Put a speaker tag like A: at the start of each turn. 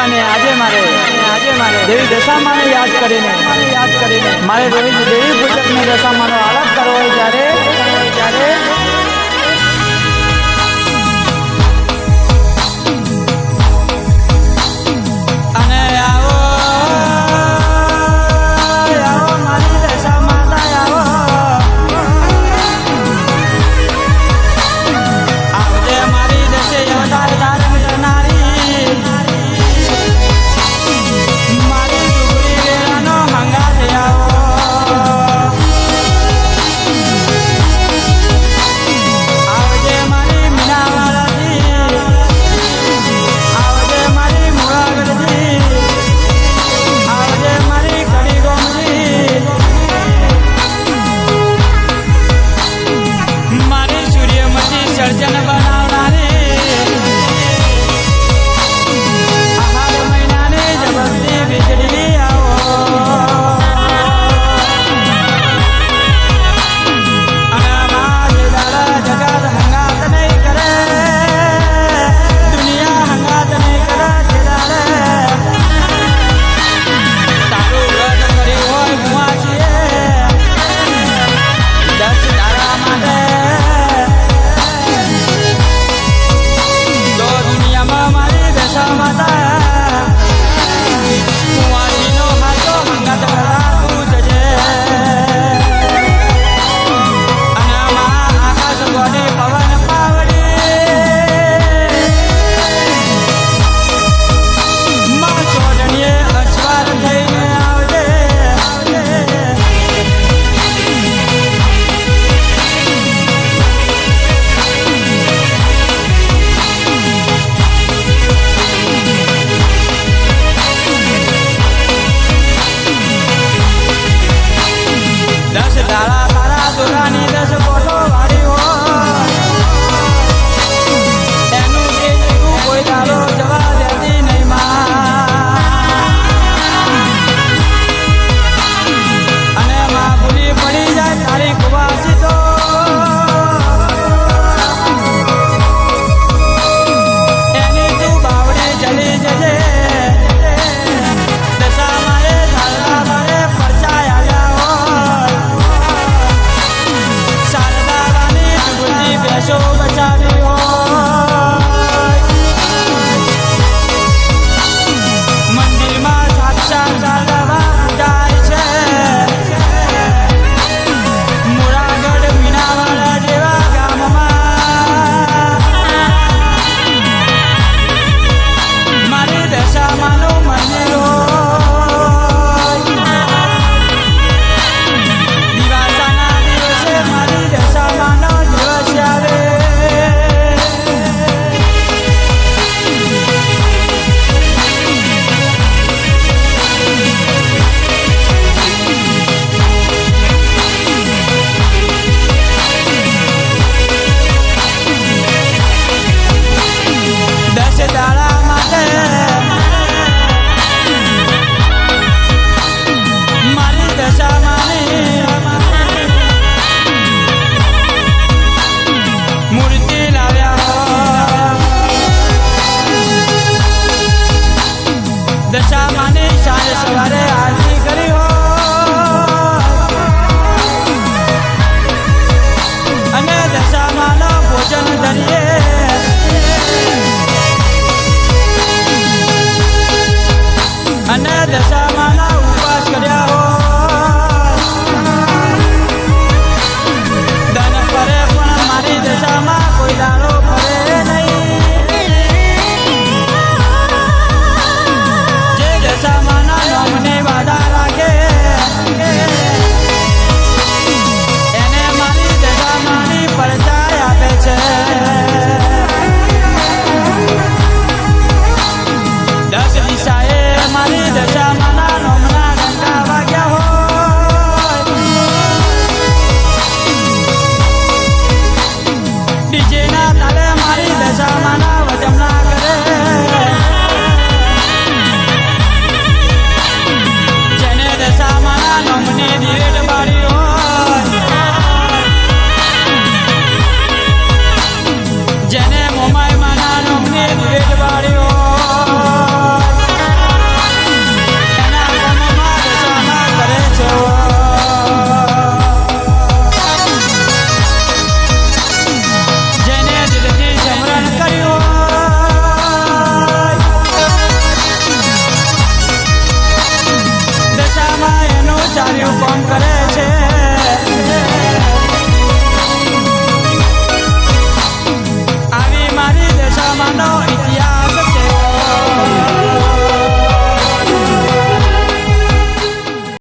A: અને આજે મારે આજે મારે દેવી દશામાને યાદ કરીને યાદ કરીને મારે રોહિત દેવી પૂજકની દશામાનો